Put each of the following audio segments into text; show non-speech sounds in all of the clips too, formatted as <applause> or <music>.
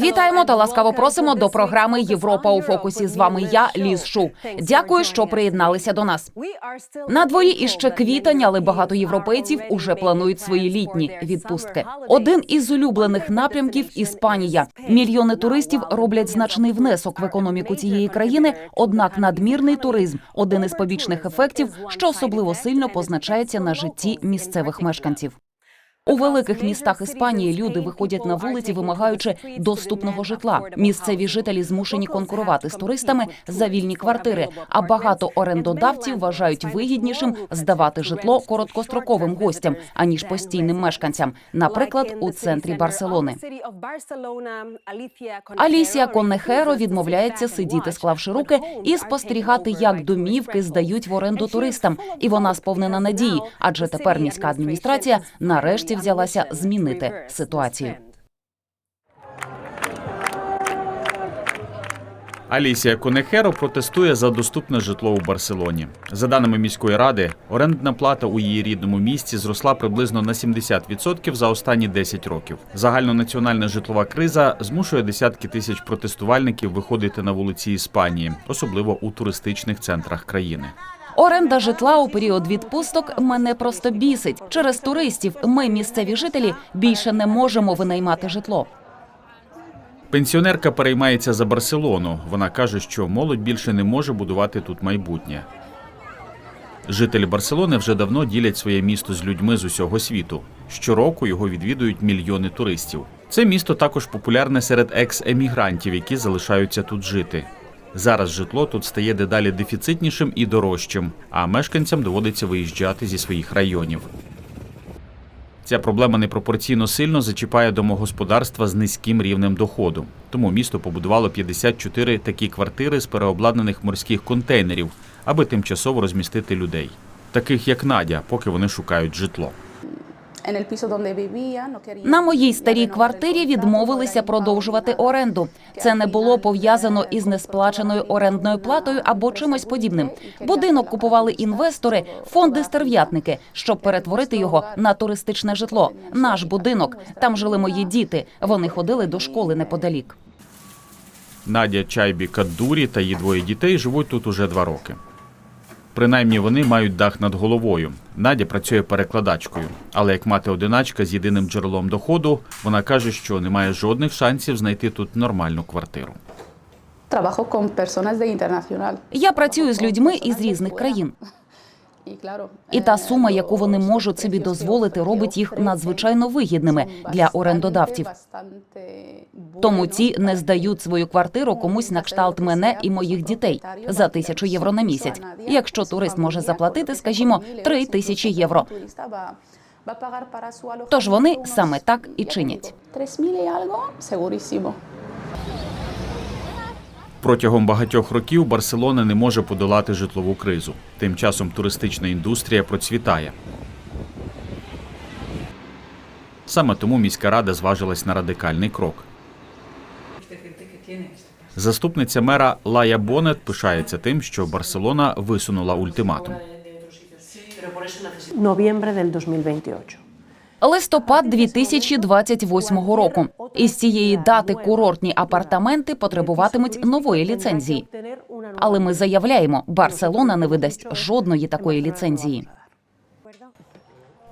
Вітаємо та ласкаво просимо до програми Європа у фокусі. З вами я, Ліз Шу. Дякую, що приєдналися до нас. На дворі іще квітень, але багато європейців уже планують свої літні відпустки. Один із улюблених напрямків Іспанія. Мільйони туристів роблять значний внесок в економіку цієї країни. Однак надмірний туризм один із побічних ефектів, що особливо сильно позначається на житті місцевих мешканців. У великих містах Іспанії люди виходять на вулиці, вимагаючи доступного житла. Місцеві жителі змушені конкурувати з туристами за вільні квартири. А багато орендодавців вважають вигіднішим здавати житло короткостроковим гостям аніж постійним мешканцям, наприклад, у центрі Барселони. Алісія Коннехеро відмовляється сидіти, склавши руки, і спостерігати, як домівки здають в оренду туристам. І вона сповнена надії, адже тепер міська адміністрація нарешті взялася змінити ситуацію. Алісія Конехеро протестує за доступне житло у Барселоні. За даними міської ради, орендна плата у її рідному місті зросла приблизно на 70% за останні 10 років. Загальнонаціональна житлова криза змушує десятки тисяч протестувальників виходити на вулиці Іспанії, особливо у туристичних центрах країни. Оренда житла у період відпусток мене просто бісить. Через туристів ми, місцеві жителі, більше не можемо винаймати житло. Пенсіонерка переймається за Барселону. Вона каже, що молодь більше не може будувати тут майбутнє. Жителі Барселони вже давно ділять своє місто з людьми з усього світу. Щороку його відвідують мільйони туристів. Це місто також популярне серед екс-емігрантів, які залишаються тут жити. Зараз житло тут стає дедалі дефіцитнішим і дорожчим, а мешканцям доводиться виїжджати зі своїх районів. Ця проблема непропорційно сильно зачіпає домогосподарства з низьким рівнем доходу. Тому місто побудувало 54 такі квартири з переобладнаних морських контейнерів, аби тимчасово розмістити людей, таких як Надя, поки вони шукають житло. На моїй старій квартирі відмовилися продовжувати оренду. Це не було пов'язано із несплаченою орендною платою або чимось подібним. Будинок купували інвестори, фонди стерв'ятники, щоб перетворити його на туристичне житло. Наш будинок там жили мої діти. Вони ходили до школи неподалік. Надя Чайбі Каддурі та її двоє дітей живуть тут уже два роки. Принаймні вони мають дах над головою. Надя працює перекладачкою, але як мати одиначка з єдиним джерелом доходу, вона каже, що не має жодних шансів знайти тут нормальну квартиру. Я працюю з людьми із різних країн. І та eh, сума, яку вони можуть собі дозволити, робить їх надзвичайно вигідними для орендодавців. Тому ці не здають свою квартиру комусь на кшталт мене і моїх дітей за тисячу євро на місяць. Якщо турист може заплатити, скажімо, три тисячі євро. Тож вони саме так і чинять. Протягом багатьох років Барселона не може подолати житлову кризу. Тим часом туристична індустрія процвітає. Саме тому міська рада зважилась на радикальний крок. Заступниця мера Лая Бонет пишається тим, що Барселона висунула ультиматум. del 2028. Листопад 2028 року. Із цієї дати курортні апартаменти потребуватимуть нової ліцензії. Але ми заявляємо, Барселона не видасть жодної такої ліцензії.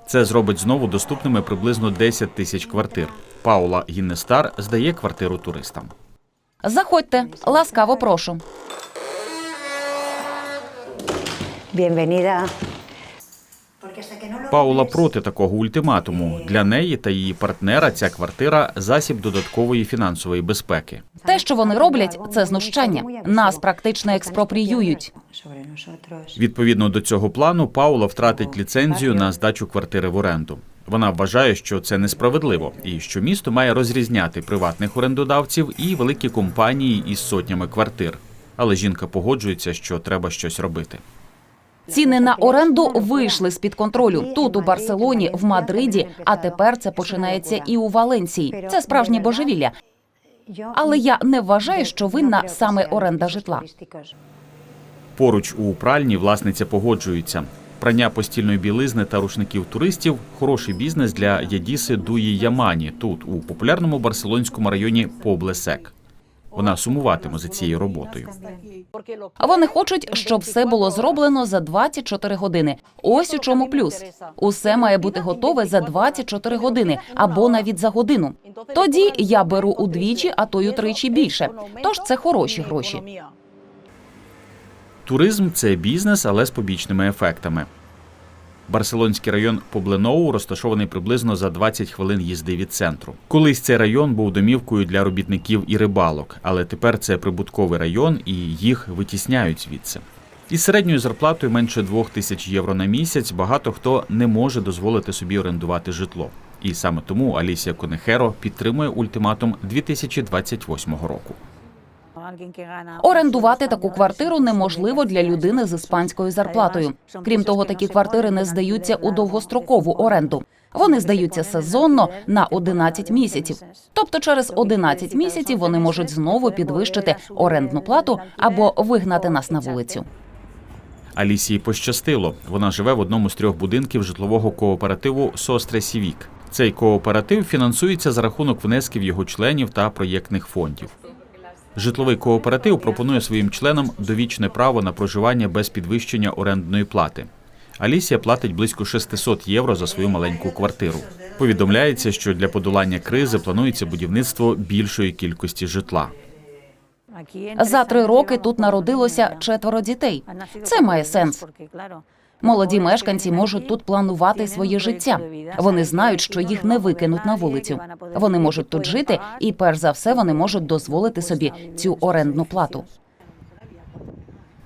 Це зробить знову доступними приблизно 10 тисяч квартир. Паула Гіннестар здає квартиру туристам. Заходьте, ласкаво прошу. Bienvenida. Паула проти такого ультиматуму. Для неї та її партнера ця квартира засіб додаткової фінансової безпеки. Те, що вони роблять, це знущання. Нас практично експропріюють. Відповідно до цього плану, Паула втратить ліцензію на здачу квартири в оренду. Вона вважає, що це несправедливо, і що місто має розрізняти приватних орендодавців і великі компанії із сотнями квартир. Але жінка погоджується, що треба щось робити. Ціни на оренду вийшли з під контролю тут, у Барселоні, в Мадриді. А тепер це починається і у Валенції. Це справжнє божевілля. Але я не вважаю, що винна саме оренда житла. Поруч у пральні власниця погоджується. Прання постільної білизни та рушників туристів хороший бізнес для Ядіси Дуї Ямані тут, у популярному барселонському районі Поблесек. Вона сумуватиме за цією роботою. А вони хочуть, щоб все було зроблено за 24 години. Ось у чому плюс. Усе має бути готове за 24 години або навіть за годину. Тоді я беру удвічі, а то й утричі більше. Тож це хороші гроші. Туризм це бізнес, але з побічними ефектами. Барселонський район Побленоу розташований приблизно за 20 хвилин їзди від центру. Колись цей район був домівкою для робітників і рибалок, але тепер це прибутковий район і їх витісняють звідси. Із середньою зарплатою менше двох тисяч євро на місяць багато хто не може дозволити собі орендувати житло. І саме тому Алісія Конехеро підтримує ультиматум 2028 року. Орендувати таку квартиру неможливо для людини з іспанською зарплатою. Крім того, такі квартири не здаються у довгострокову оренду. Вони здаються сезонно на 11 місяців. Тобто, через 11 місяців вони можуть знову підвищити орендну плату або вигнати нас на вулицю. Алісії пощастило. Вона живе в одному з трьох будинків житлового кооперативу Состре Сівік. Цей кооператив фінансується за рахунок внесків його членів та проєктних фондів. Житловий кооператив пропонує своїм членам довічне право на проживання без підвищення орендної плати. Алісія платить близько 600 євро за свою маленьку квартиру. Повідомляється, що для подолання кризи планується будівництво більшої кількості житла. За три роки тут народилося четверо дітей. Це має сенс. Молоді мешканці можуть тут планувати своє життя. Вони знають, що їх не викинуть на вулицю. Вони можуть тут жити, і перш за все вони можуть дозволити собі цю орендну плату.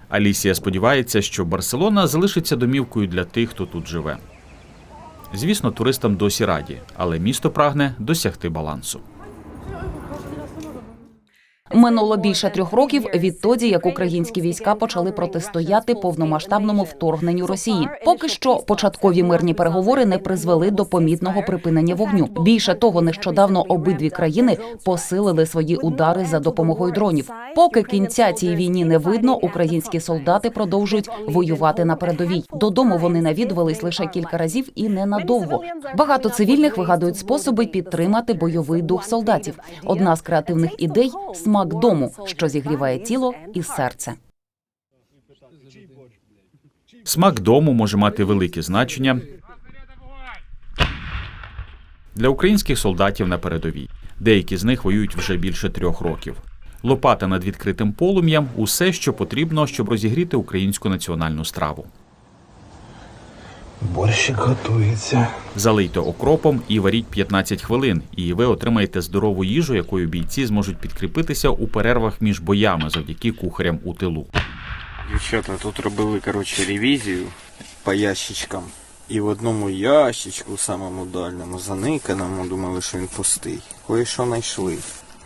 Алісія сподівається, що Барселона залишиться домівкою для тих, хто тут живе. Звісно, туристам досі раді, але місто прагне досягти балансу. Минуло більше трьох років відтоді, як українські війська почали протистояти повномасштабному вторгненню Росії. Поки що початкові мирні переговори не призвели до помітного припинення вогню. Більше того, нещодавно обидві країни посилили свої удари за допомогою дронів. Поки кінця цій війні не видно, українські солдати продовжують воювати на передовій. Додому вони навідувались лише кілька разів і ненадовго. Багато цивільних вигадують способи підтримати бойовий дух солдатів. Одна з креативних ідей смак дому, що зігріває тіло і серце. Смак дому може мати велике значення для українських солдатів на передовій. Деякі з них воюють вже більше трьох років. Лопата над відкритим полум'ям усе, що потрібно, щоб розігріти українську національну страву. Борщик готується. Залийте окропом і варіть 15 хвилин, і ви отримаєте здорову їжу, якою бійці зможуть підкріпитися у перервах між боями завдяки кухарям у тилу. Дівчата тут робили коротше ревізію по ящичкам. І в одному ящичку, самому дальньому, заниканому, думали, що він пустий. Кое-що знайшли.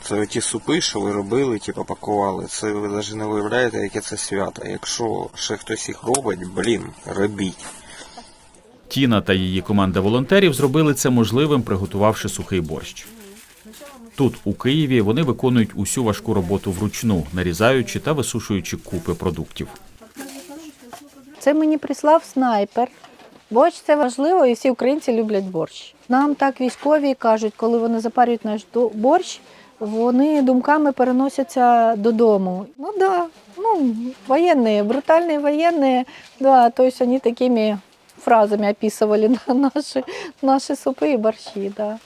Це оті супи, що ви робили, типу пакували. Це ви навіть не уявляєте, яке це свято. Якщо ще хтось їх робить, блін, робіть. Тіна та її команда волонтерів зробили це можливим, приготувавши сухий борщ. Тут, у Києві, вони виконують усю важку роботу вручну, нарізаючи та висушуючи купи продуктів. Це мені прислав снайпер. Борщ це важливо, і всі українці люблять борщ. Нам так військові кажуть, коли вони запарюють наш борщ, вони думками переносяться додому. Ну да, ну воєнні, брутальні воєнні, да, то есть вони такими фразами описували <laughs> наші, наші супи і борщі. Да.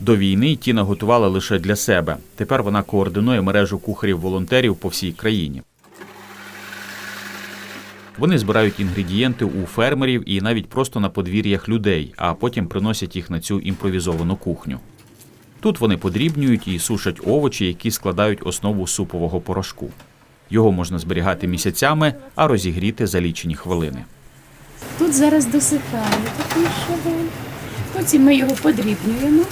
До війни Тіна готувала лише для себе. Тепер вона координує мережу кухарів-волонтерів по всій країні. Вони збирають інгредієнти у фермерів і навіть просто на подвір'ях людей, а потім приносять їх на цю імпровізовану кухню. Тут вони подрібнюють і сушать овочі, які складають основу супового порошку. Його можна зберігати місяцями, а розігріти за лічені хвилини. Тут зараз досихає такий щавель. Потім ми його подрібнюємо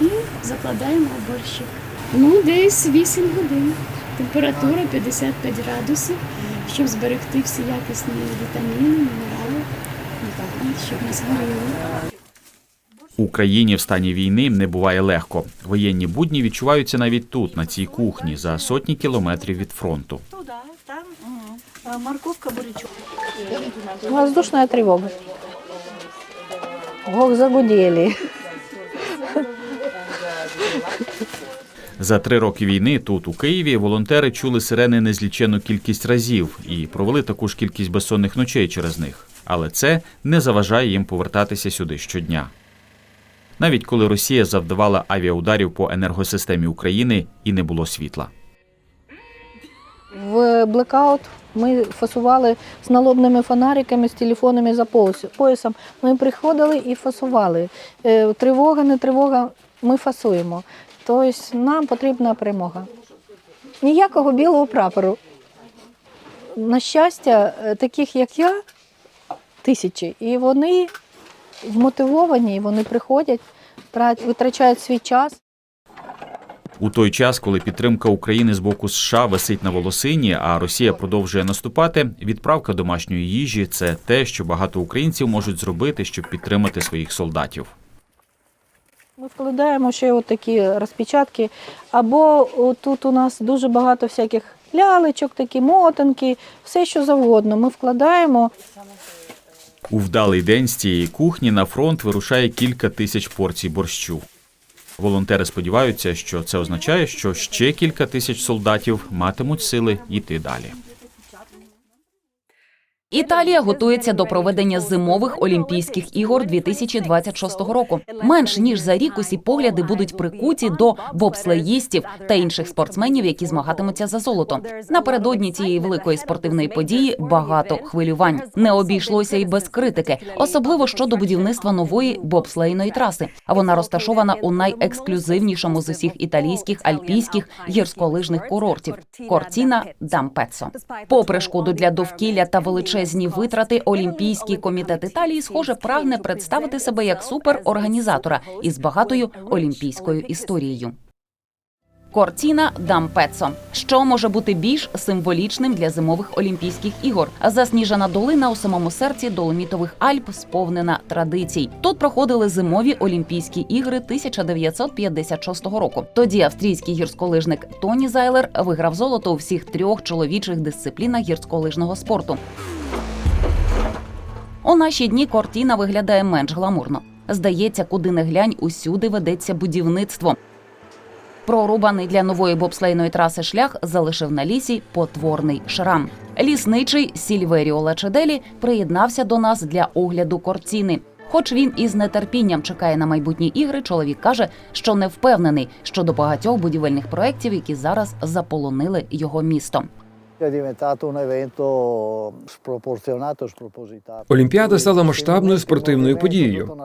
і закладаємо в борщик. Ну, десь 8 годин. Температура 55 градусів, щоб зберегти всі якісні вітаміни, мінерали, ну, щоб не згоріло. Україні в стані війни не буває легко. Воєнні будні відчуваються навіть тут, на цій кухні, за сотні кілометрів від фронту. Морковка, бурячок. Воздушная тревога. Ох, загудели. За три роки війни тут, у Києві, волонтери чули сирени незлічену кількість разів і провели таку ж кількість безсонних ночей через них. Але це не заважає їм повертатися сюди щодня. Навіть коли Росія завдавала авіаударів по енергосистемі України і не було світла. В блекаут ми фасували з налобними фонариками, з телефонами за поясом. Ми приходили і фасували. Е, Тривога, не тривога, ми фасуємо. Тобто нам потрібна перемога. Ніякого білого прапору. На щастя, е, таких як я, тисячі. І вони вмотивовані, вони приходять, витрачають свій час. У той час, коли підтримка України з боку США висить на волосині, а Росія продовжує наступати, відправка домашньої їжі це те, що багато українців можуть зробити, щоб підтримати своїх солдатів. Ми вкладаємо ще от такі розпечатки. Або тут у нас дуже багато всяких лялечок, такі мотанки, все що завгодно. Ми вкладаємо. У вдалий день з цієї кухні на фронт вирушає кілька тисяч порцій борщу. Волонтери сподіваються, що це означає, що ще кілька тисяч солдатів матимуть сили йти далі. Італія готується до проведення зимових Олімпійських ігор 2026 року. Менш ніж за рік усі погляди будуть прикуті до бобслеїстів та інших спортсменів, які змагатимуться за золото. Напередодні цієї великої спортивної події багато хвилювань. Не обійшлося і без критики, особливо щодо будівництва нової бобслейної траси. А вона розташована у найексклюзивнішому з усіх італійських альпійських гірськолижних курортів Кортіна Дампецо. Попри шкоду для довкілля та величезні витрати, Олімпійський комітет Італії, схоже, прагне представити себе як суперорганізатора із багатою олімпійською історією. Кортіна Дампецо. Що може бути більш символічним для зимових Олімпійських ігор? Засніжена долина у самому серці Доломітових Альп сповнена традицій. Тут проходили зимові Олімпійські ігри 1956 року. Тоді австрійський гірськолижник Тоні Зайлер виграв золото у всіх трьох чоловічих дисциплінах гірськолижного спорту. У наші дні Кортіна виглядає менш гламурно. Здається, куди не глянь, усюди ведеться будівництво. Прорубаний для нової бобслейної траси шлях залишив на лісі потворний шрам. Лісничий Сільверіо Лачеделі приєднався до нас для огляду кортіни. Хоч він із нетерпінням чекає на майбутні ігри, чоловік каже, що не впевнений щодо багатьох будівельних проєктів, які зараз заполонили його місто. È diventato un evento sproporzionato, spropositato. Олімпіада стала масштабною спортивною подією.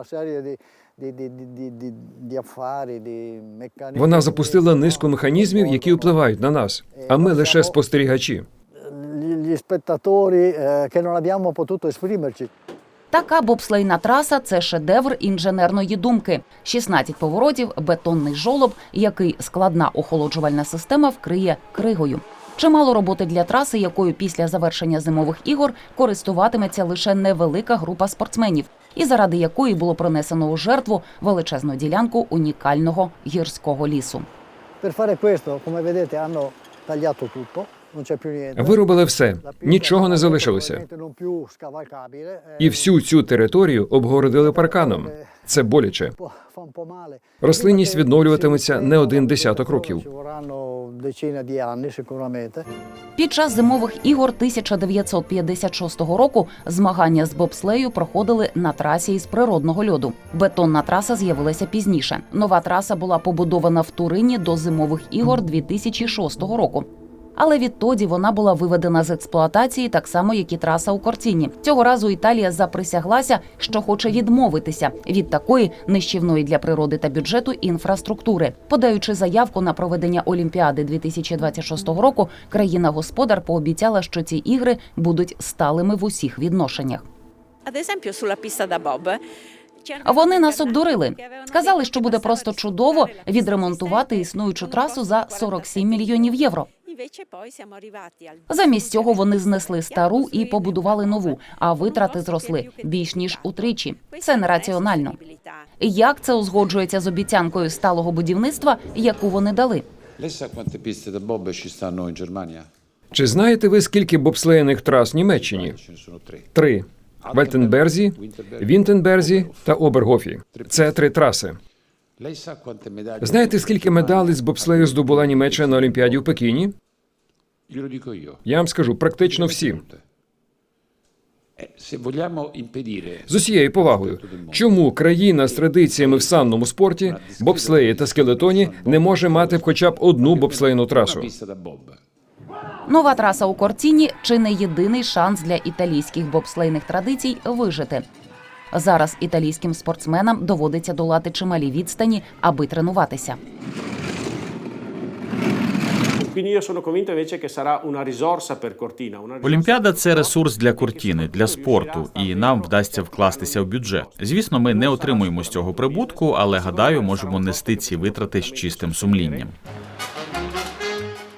Вона запустила низку механізмів, які впливають на нас, а ми лише спостерігачі. Esprimerci. Така бобслейна траса це шедевр інженерної думки. 16 поворотів, бетонний жолоб, який складна охолоджувальна система вкриє кригою. Чимало роботи для траси, якою після завершення зимових ігор користуватиметься лише невелика група спортсменів, і заради якої було принесено у жертву величезну ділянку унікального гірського лісу. Виробили все, нічого не залишилося. scavalcabile. eh, І всю цю територію обгородили парканом. Це боляче. Рослинність відновлюватиметься не один десяток років. Decine di anni sicuramente. Під час зимових ігор 1956 року змагання з бобслею проходили на трасі із природного льоду. Бетонна траса з'явилася пізніше. Нова траса була побудована в Турині до зимових ігор 2006 року. Але відтоді вона була виведена з експлуатації, так само як і траса у Кортіні. Цього разу Італія заприсяглася, що хоче відмовитися від такої нищівної для природи та бюджету інфраструктури. Подаючи заявку на проведення Олімпіади 2026 року, країна-господар пообіцяла, що ці ігри будуть сталими в усіх відношеннях. Вони нас обдурили. Сказали, що буде просто чудово відремонтувати існуючу трасу за 47 мільйонів євро. Замість цього вони знесли стару і побудували нову, а витрати зросли більш ніж утричі. Це нераціонально. Як це узгоджується з обіцянкою сталого будівництва, яку вони дали? Чи знаєте ви, скільки бобслеєних трас в Німеччині? Три. Вальтенберзі, Вінтенберзі та Обергофі. Це три траси. Знаєте, скільки медалей з бобслею здобула Німеччина на Олімпіаді в Пекіні? Я вам скажу, практично всі. З усією повагою. Чому країна з традиціями в санному спорті, бобслеї та скелетоні не може мати хоча б одну бобслейну трасу? Нова траса у Кортіні чи не єдиний шанс для італійських бобслейних традицій вижити. Зараз італійським спортсменам доводиться долати чималі відстані, аби тренуватися. Quindi io sono convinto invece che sarà una risorsa per Cortina. Олімпіада це ресурс для Кортіни, для спорту, і нам вдасться вкластися в бюджет. Звісно, ми не отримуємо з цього прибутку, але гадаю, можемо нести ці витрати з чистим сумлінням.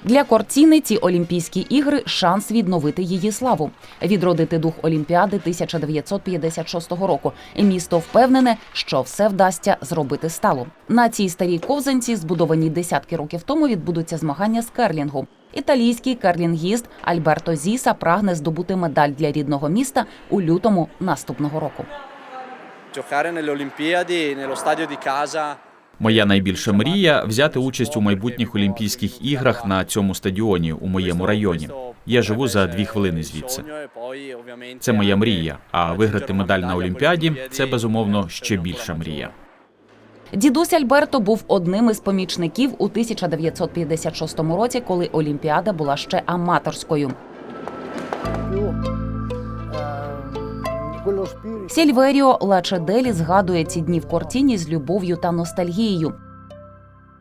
Для Кортіни ці Олімпійські ігри шанс відновити її славу, відродити дух Олімпіади 1956 року. Місто впевнене, що все вдасться зробити стало. На цій старій ковзанці, збудованій десятки років тому, відбудуться змагання з керлінгу. Італійський керлінгіст Альберто Зіса прагне здобути медаль для рідного міста у лютому наступного року. giocare nelle Olimpiadi nello stadio di casa Моя найбільша мрія взяти участь у майбутніх Олімпійських іграх на цьому стадіоні у моєму районі. Я живу за дві хвилини звідси. Це моя мрія. А виграти медаль на Олімпіаді це безумовно ще більша мрія. Дідусь Альберто був одним із помічників у 1956 році, коли Олімпіада була ще аматорською. Сільверіо Лачеделі згадує ці дні в Кортіні з любов'ю та ностальгією.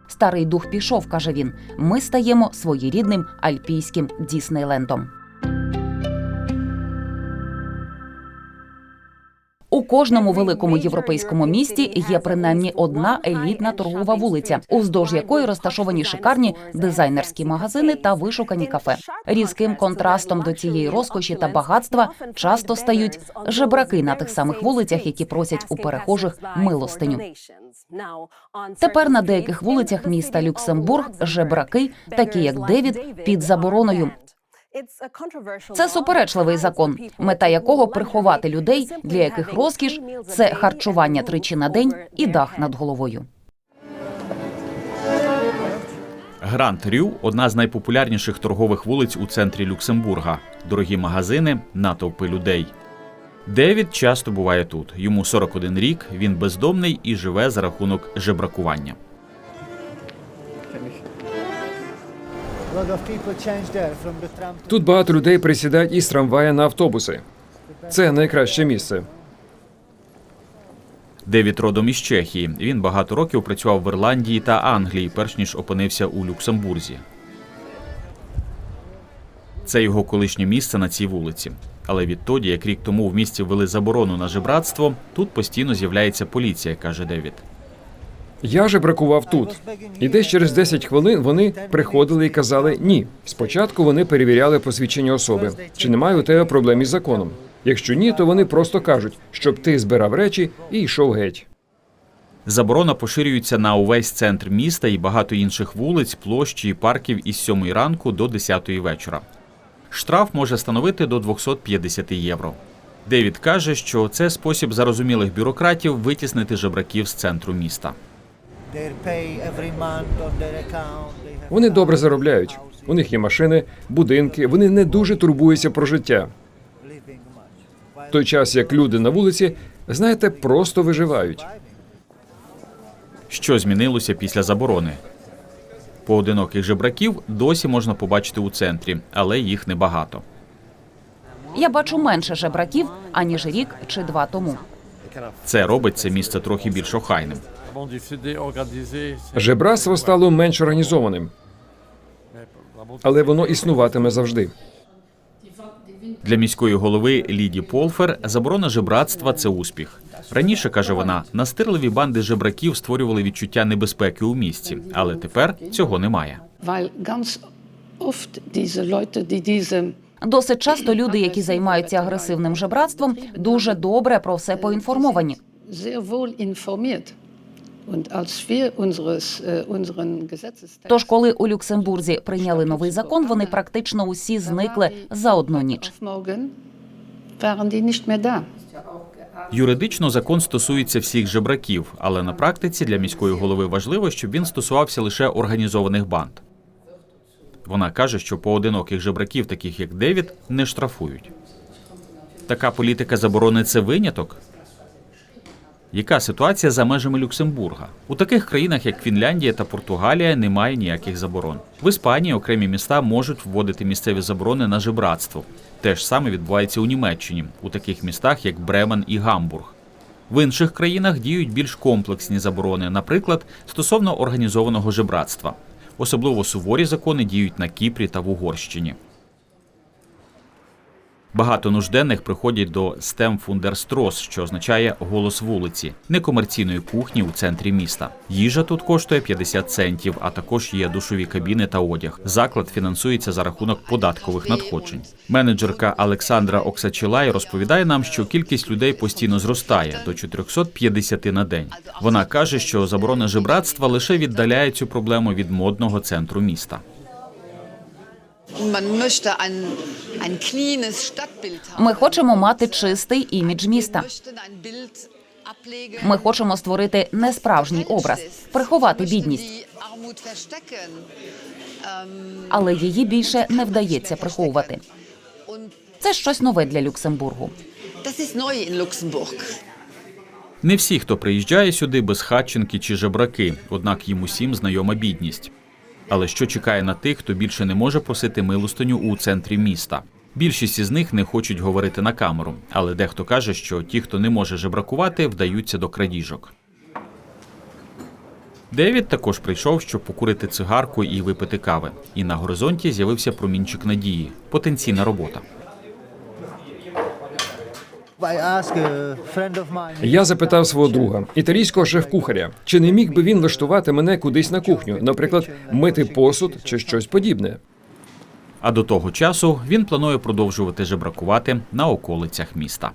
Старий дух пішов, каже він. Ми стаємо своєрідним альпійським Діснейлендом. У кожному великому європейському місті є принаймні одна елітна торгова вулиця, уздовж якої розташовані шикарні дизайнерські магазини та вишукані кафе. Різким контрастом до цієї розкоші та багатства часто стають жебраки на тих самих вулицях, які просять у перехожих милостиню. Тепер на деяких вулицях міста Люксембург жебраки, такі як Девід, під забороною. Це суперечливий закон, мета якого приховати людей, для яких розкіш це харчування тричі на день і дах над головою. Гранд Рю одна з найпопулярніших торгових вулиць у центрі Люксембурга. Дорогі магазини, натовпи людей. Девід часто буває тут. Йому 41 рік, він бездомний і живе за рахунок жебракування. Тут багато людей присідають із трамвая на автобуси. Це найкраще місце. Девід родом із Чехії. Він багато років працював в Ірландії та Англії, перш ніж опинився у Люксембурзі. Це його колишнє місце на цій вулиці. Але відтоді, як рік тому в місті ввели заборону на жебратство, тут постійно з'являється поліція, каже Девід. Я же бракував тут. І десь через 10 хвилин вони приходили і казали ні. Спочатку вони перевіряли посвідчення особи, чи немає у тебе проблем із законом. Якщо ні, то вони просто кажуть, щоб ти збирав речі і йшов геть. Заборона поширюється на увесь центр міста і багато інших вулиць, площі і парків із 7 ранку до 10 вечора. Штраф може становити до 250 євро. Девід каже, що це спосіб зарозумілих бюрократів витіснити жебраків з центру міста. Вони добре заробляють. У них є машини, будинки. Вони не дуже турбуються про життя. living. В той час як люди на вулиці, знаєте, просто виживають. Що змінилося після заборони? Поодиноких жебраків досі можна побачити у центрі, але їх небагато. Я бачу менше жебраків аніж рік чи два тому. Це робить це місце трохи більш охайним. Жебратство стало менш організованим, але воно існуватиме завжди. Для міської голови Ліді Полфер заборона жебратства це успіх. Раніше каже вона, настирливі банди жебраків створювали відчуття небезпеки у місті, але тепер цього немає. Досить часто люди, які займаються агресивним жебратством, дуже добре про все поінформовані. Тож, коли у Люксембурзі прийняли новий закон, вони практично усі зникли за одну ніч. Юридично закон стосується всіх жебраків, але на практиці для міської голови важливо, щоб він стосувався лише організованих банд. Вона каже, що поодиноких жебраків, таких як Девід, не штрафують. Така політика заборони це виняток. Яка ситуація за межами Люксембурга? У таких країнах, як Фінляндія та Португалія, немає ніяких заборон. В Іспанії окремі міста можуть вводити місцеві заборони на жебратство. Те ж саме відбувається у Німеччині, у таких містах, як Бремен і Гамбург. В інших країнах діють більш комплексні заборони, наприклад, стосовно організованого жебратства. Особливо суворі закони діють на Кіпрі та в Угорщині. Багато нужденних приходять до Стемфундерстрос, що означає голос вулиці, некомерційної кухні у центрі міста. Їжа тут коштує 50 центів, а також є душові кабіни та одяг. Заклад фінансується за рахунок податкових надходжень. Менеджерка Олександра Оксачилай розповідає нам, що кількість людей постійно зростає до 450 на день. Вона каже, що заборона жебратства лише віддаляє цю проблему від модного центру міста. Ми хочемо мати чистий імідж міста. Ми хочемо створити несправжній образ, приховати бідність, але її більше не вдається приховувати. Це щось нове для Люксембургу. Не всі, хто приїжджає сюди, безхатченки чи жебраки, однак їм усім знайома бідність. Але що чекає на тих, хто більше не може просити милостиню у центрі міста? Більшість із них не хочуть говорити на камеру, але дехто каже, що ті, хто не може жебракувати, вдаються до крадіжок. Девід також прийшов, щоб покурити цигарку і випити кави. І на горизонті з'явився промінчик надії потенційна робота. Я запитав свого друга, італійського шеф-кухаря, чи не міг би він влаштувати мене кудись на кухню, наприклад, мити посуд чи щось подібне. А до того часу він планує продовжувати жебракувати на околицях міста.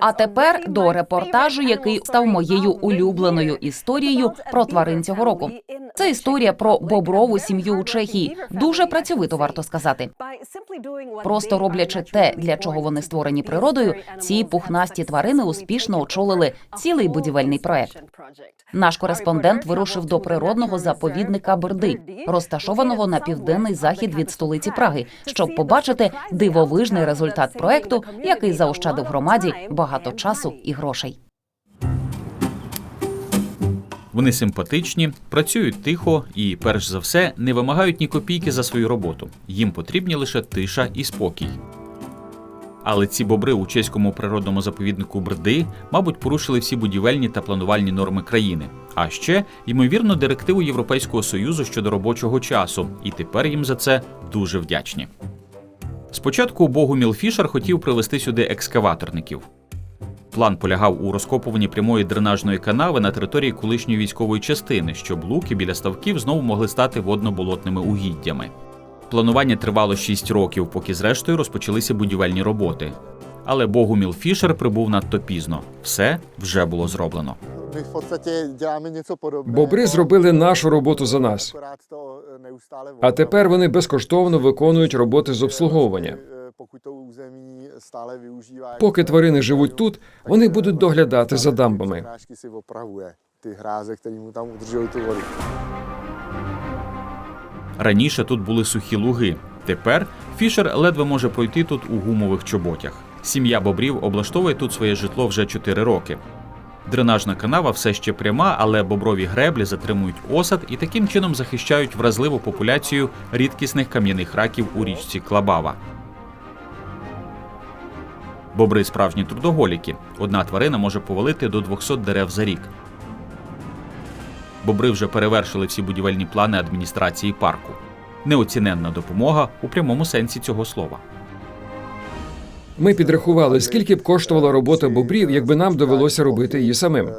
А тепер до репортажу, який став моєю улюбленою історією про тварин цього року. Це історія про боброву сім'ю у Чехії. Дуже працьовито варто сказати. Просто роблячи те, для чого вони створені природою, ці пухнасті тварини успішно очолили цілий будівельний проект. Наш кореспондент вирушив до природного заповідника Берди, розташованого на південний захід від столиці Праги, щоб побачити дивовижний результат проекту, який заощадив громаді багато часу і грошей. Вони симпатичні, працюють тихо і, перш за все, не вимагають ні копійки за свою роботу. Їм потрібні лише тиша і спокій. Але ці бобри у чеському природному заповіднику Брди, мабуть, порушили всі будівельні та планувальні норми країни. А ще, ймовірно, директиву Європейського союзу щодо робочого часу, і тепер їм за це дуже вдячні. Спочатку Богуміл Фішер хотів привезти сюди екскаваторників. План полягав у розкопуванні прямої дренажної канави на території колишньої військової частини, щоб луки біля ставків знову могли стати водно-болотними угіддями. Планування тривало 6 років, поки зрештою розпочалися будівельні роботи. Але Богуміл Фішер прибув надто пізно. Все вже було зроблено. Бобри зробили нашу роботу за нас. А тепер вони безкоштовно виконують роботи з обслуговування. Поки тварини живуть тут, вони будуть доглядати за дамбами. Раніше тут були сухі луги. Тепер Фішер ледве може пройти тут у гумових чоботях. Сім'я бобрів облаштовує тут своє житло вже 4 роки. Дренажна канава все ще пряма, але боброві греблі затримують осад і таким чином захищають вразливу популяцію рідкісних кам'яних раків у річці Клабава. Бобри справжні трудоголіки. Одна тварина може повалити до 200 дерев за рік. Бобри вже перевершили всі будівельні плани адміністрації парку. Неоціненна допомога у прямому сенсі цього слова. Ми підрахували, скільки б коштувала робота бобрів, якби нам довелося робити її самим.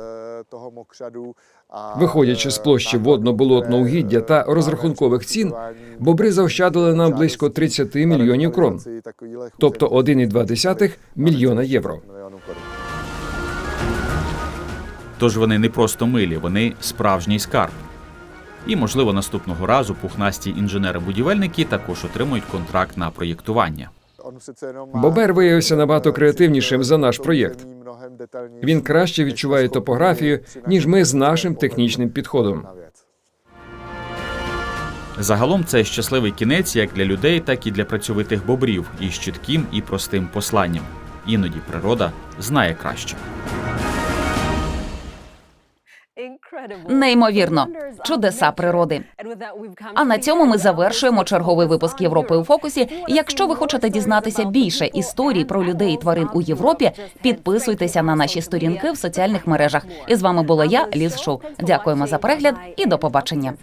Виходячи з площі водно-болотного угіддя та розрахункових цін, бобри заощадили нам близько 30 мільйонів крон, тобто 1,2 мільйона євро. Тож вони не просто милі, вони справжній скарб. І, можливо, наступного разу пухнасті інженери-будівельники також отримують контракт на проєктування. Бобер виявився набагато креативнішим за наш проєкт. Він краще відчуває топографію, ніж ми з нашим технічним підходом. Загалом це щасливий кінець як для людей, так і для працьовитих бобрів із чітким і простим посланням. Іноді природа знає краще. Неймовірно, чудеса природи. А на цьому ми завершуємо черговий випуск Європи у фокусі. Якщо ви хочете дізнатися більше історій про людей і тварин у Європі, підписуйтеся на наші сторінки в соціальних мережах. І з вами була я, Ліз Шоу. Дякуємо за перегляд і до побачення.